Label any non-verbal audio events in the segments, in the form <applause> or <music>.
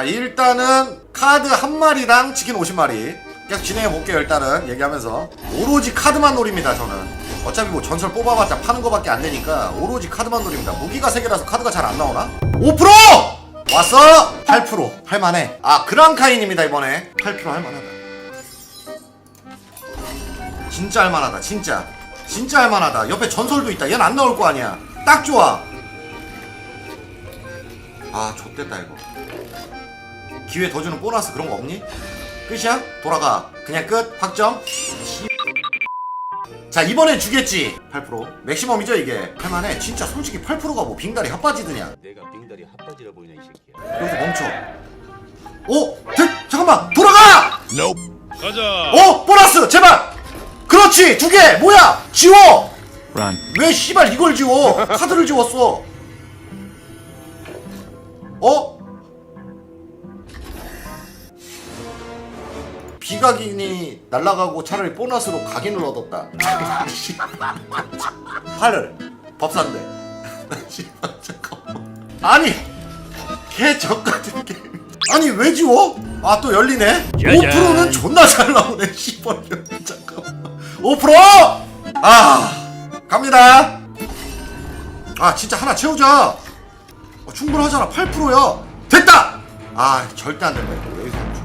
자 일단은 카드 한 마리당 치킨 50마리. 계속 진행해 볼게요 일단은. 얘기하면서. 오로지 카드만 노립니다 저는. 어차피 뭐 전설 뽑아봤자 파는 거밖에 안 되니까 오로지 카드만 노립니다. 무기가 3개라서 카드가 잘 안 나오나? 5% 왔어? 8% 할만해. 아 그랑카인입니다 이번에. 8% 할만하다. 진짜 할만하다 진짜. 진짜 할만하다. 옆에 전설도 있다. 얘는 안 나올 거 아니야. 딱 좋아. 아 좆됐다 이거 기회 더 주는 보너스 그런 거 없니? 끝이야? 돌아가. 그냥 끝. 확정. 씨. 자 이번엔 주겠지. 8% 맥시멈이죠 이게? 할만해 진짜 솔직히 8%가 뭐 빙다리 핫바지드냐? 내가 빙다리 핫바지라 보이나 이 새끼야. 여기서 멈춰. 오! 드, 잠깐만! 돌아가! 가자. 어? 보너스! 제발! 그렇지! 두 개! 뭐야? 지워! Run. 왜 씨발 이걸 지워? 카드를 지웠어. 어 비각인이 날라가고 차라리 보너스로 각인을 얻었다. <laughs> 8을 법사인데. <laughs> 아니 개 적같은 게임 아니 왜 지워? 아 또 열리네. 5%는 존나 잘 나오네 씨발. <laughs> 잠깐만. 5%! 아 갑니다. 아 진짜 하나 채우자. 어, 충분하잖아. 8%야. 됐다! 아 절대 안 된다. 이거 멈춰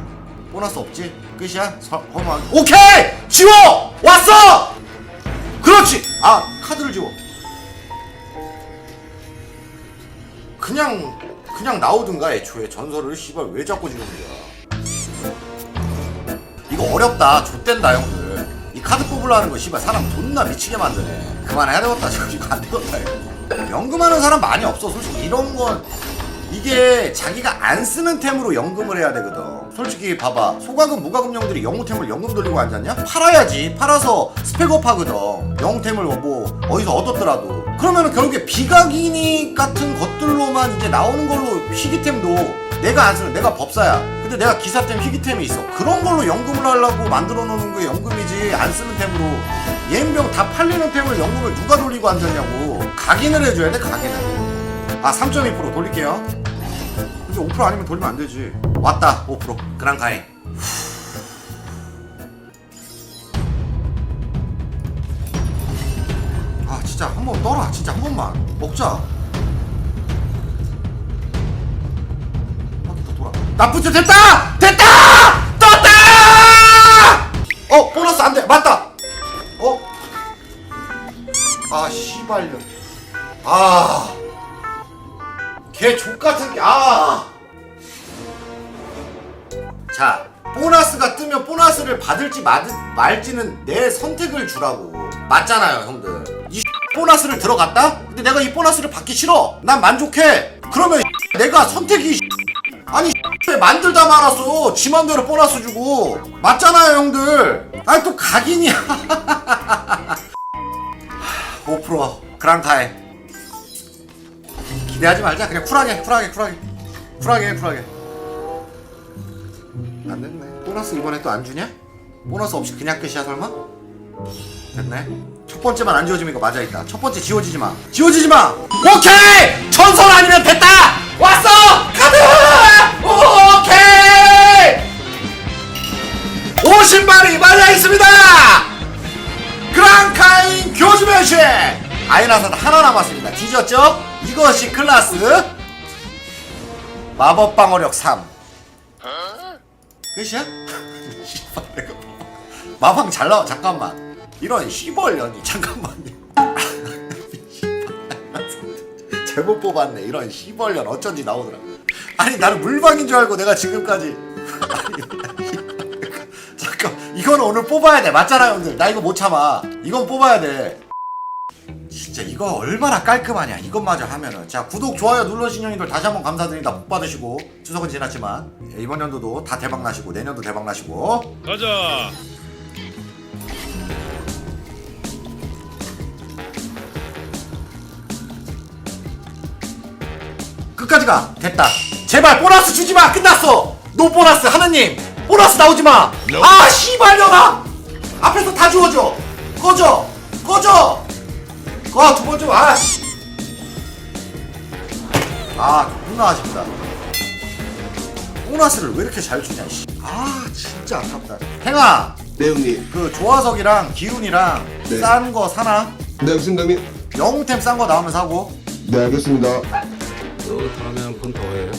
보너스 없지? 끝이야? 서, 허무하게 오케이! 지워! 왔어! 그렇지! 아 카드를 지워 그냥 그냥 나오든가 애초에 전설을 씨발 왜 자꾸 지는 거야 이거 어렵다 좆된다 형들 이 카드 뽑으려는 거 씨발 사람 존나 미치게 만드네 그만해야 되겠다 <laughs> 저 이거 안 되겠다 이거 연금하는 사람 많이 없어 솔직히 이런 건 이게 자기가 안 쓰는 템으로 연금을 해야 되거든. 솔직히 봐봐. 소가금 무가금 형들이 영웅템을 연금 돌리고 앉았냐? 팔아야지. 팔아서 스펙업 하거든. 영웅템을 뭐 어디서 얻었더라도. 그러면은 결국에 비각인이 같은 것들로만 이제 나오는 걸로 희귀템도 내가 안 쓰는 내가 법사야. 근데 내가 기사템 희귀템이 있어. 그런 걸로 연금을 하려고 만들어 놓는 게 연금이지. 안 쓰는 템으로. 예병 다 팔리는 템을 연금을 누가 돌리고 앉았냐고. 각인을 해줘야 돼 각인을 아 3.2% 돌릴게요. 근데 5% 아니면 돌리면 안 되지. 왔다 5% 그랑카이 아 진짜 한 번 떠라 진짜 한 번만. 먹자. 나쁘지 됐다! 됐다! 떴다! 어 보너스 안돼. 맞다. 어? 아 씨발려 아 개 족같은 게 아! 자 보너스가 뜨면 보너스를 받을지 마, 말지는 내 선택을 주라고. 맞잖아요 형들. 이 보너스를 들어갔다? 근데 내가 이 보너스를 받기 싫어. 난 만족해. 그러면 내가 선택이 아니 왜 만들다 말았어? 지 맘대로 보너스 주고. 맞잖아요 형들. 아니 또 각인이야. <laughs> 5% 그랑카에 기대하지 말자 그냥 쿨하게 쿨하게 쿨하게 쿨하게 쿨하게 안 됐네. 보너스 이번에 또 안 주냐? 보너스 없이 그냥 끝이야 설마? 됐네. 첫 번째만 안 지워지면 이거 맞아 있다. 첫 번째 지워지지 마. 지워지지 마. 오케이. 전설 아니면 됐다. 왔어. 카드. 오케이. 오신발이 맞아 있습니다. 그랑카인 교주 변신. 아이나사 하나 남았습니다. 뒤졌죠? 이것이 클라스? 마법 방어력 3. 끝이야? <laughs> 마방 잘 나와. 잠깐만. 이런 시벌년이. 잠깐만요. <laughs> 제목 뽑았네. 이런 시벌년 어쩐지 나오더라. 아니 나는 물방인 줄 알고 내가 지금까지. <laughs> 잠깐 이거는 오늘 뽑아야 돼. 맞잖아 형들. 나 이거 못 참아. 이건 뽑아야 돼 진짜 이거 얼마나 깔끔하냐 이것마저 하면은. 자 구독 좋아요 눌러주신 형님들 다시 한번 감사드립니다. 복 받으시고 추석은 지났지만 예, 이번 연도도 다 대박 나시고 내년도 대박 나시고. 가자. 끝까지 가. 됐다. 제발 보너스 주지마. 끝났어. 노 보너스. 하느님 보너스 나오지마. 아 씨발년아 앞에서 다 주워줘. 꺼져. 꺼져 아 두 번째 아씨 아 존나 아쉽다 보너스를 왜 이렇게 잘 주냐 씨. 아 진짜 아깝다 행아 네 형님 그 조화석이랑 기훈이랑 네. 싼 거 사나? 네 알겠습니다 형님 영웅템 싼 거 나오면 사고 네 알겠습니다 너 다음에 한 번 더 해.